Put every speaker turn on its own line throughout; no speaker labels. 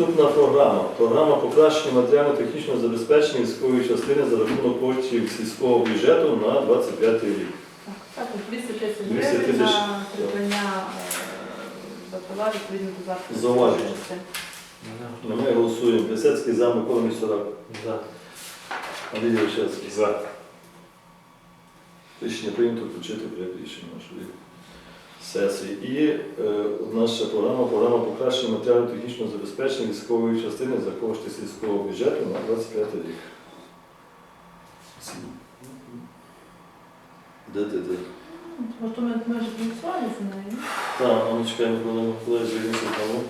Наступна програма. Програма покращення матеріально-технічного забезпечення військової частини за рахунок коштів сільського бюджету на 25 рік.
Так, 200 тисяч гривень на придбання е, відповідно до запиту.
Зауваження. Ми голосуємо. Пісецький за Микола Місорак.
За.
Андрій Вишевський.
За.
Рішення прийнято включити проєкт рішення нашої сесії. І е, наша програма, програма покращення матеріально-технічного забезпечення військової частини за кошти сільського бюджету на 25 рік. Де ти де?
Бо то ми, ми вже голосували за неї.
Так, а ми чекаємо, коли ми коли звільнився знову.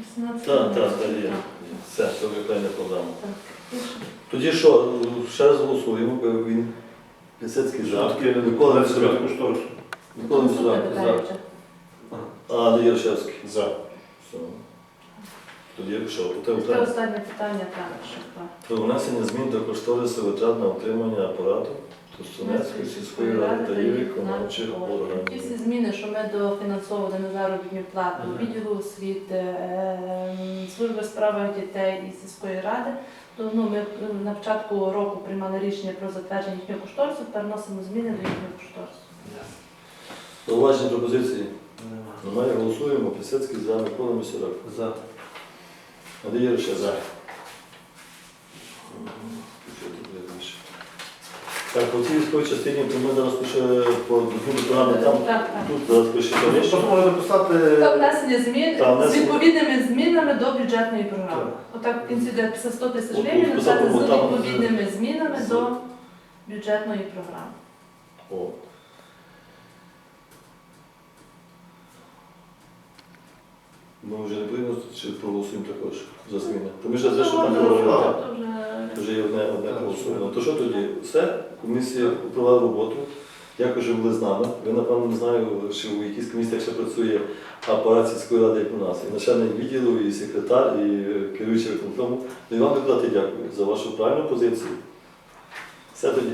18
Так, так, так, є. Все, це вже програма. Тоді що, ще раз голосуємо, бо він Пісецький за. Микола Місорак. Микола
Наступне
за. А, Андрій Вишевський.
За.
Все. Тоді що? Те
Це останнє питання так, що так.
Про внесення змін до кошторису витрат на утримання апарату Тустунецької сільської ради та її виконавчих
Ті всі
органів.
зміни, що ми дофінансовували на заробітну плату відділу освіти, е, служби в справах дітей і сільської ради, то ну, ми на початку року приймали рішення про затвердження їхнього кошторису, переносимо зміни до їхнього кошторису.
Зауваження пропозиції?
Нема.
Немає, голосуємо. Пісецький за Микола Місорак.
За.
Ярошев.
За.
Так, по цій військовій частині, то ми зараз пише по другому програмі, там
Так, так.
тут зараз пише
Просто
перше.
можна написати.
Та внесення змін
Та,
з
внесення.
відповідними змінами до бюджетної програми. Отак в кінці після 100 тисяч
От,
гривень,
от,
написати з
там,
відповідними змінами
з-
до бюджетної програми.
О. Ми вже не будемо чи проголосуємо також за зміни. То ми ж за що там
Ну.
То вже
є одне, одне проголосовано. То що тоді? Все, комісія провела роботу. Дякую, що були з нами. Ви, напевно, не знаю, що у якійсь комісіях ще працює апарат сільської ради, як у нас. І начальник відділу, і секретар, і е, керуючий виконкому. І вам депутати дякую за вашу правильну позицію. Все тоді.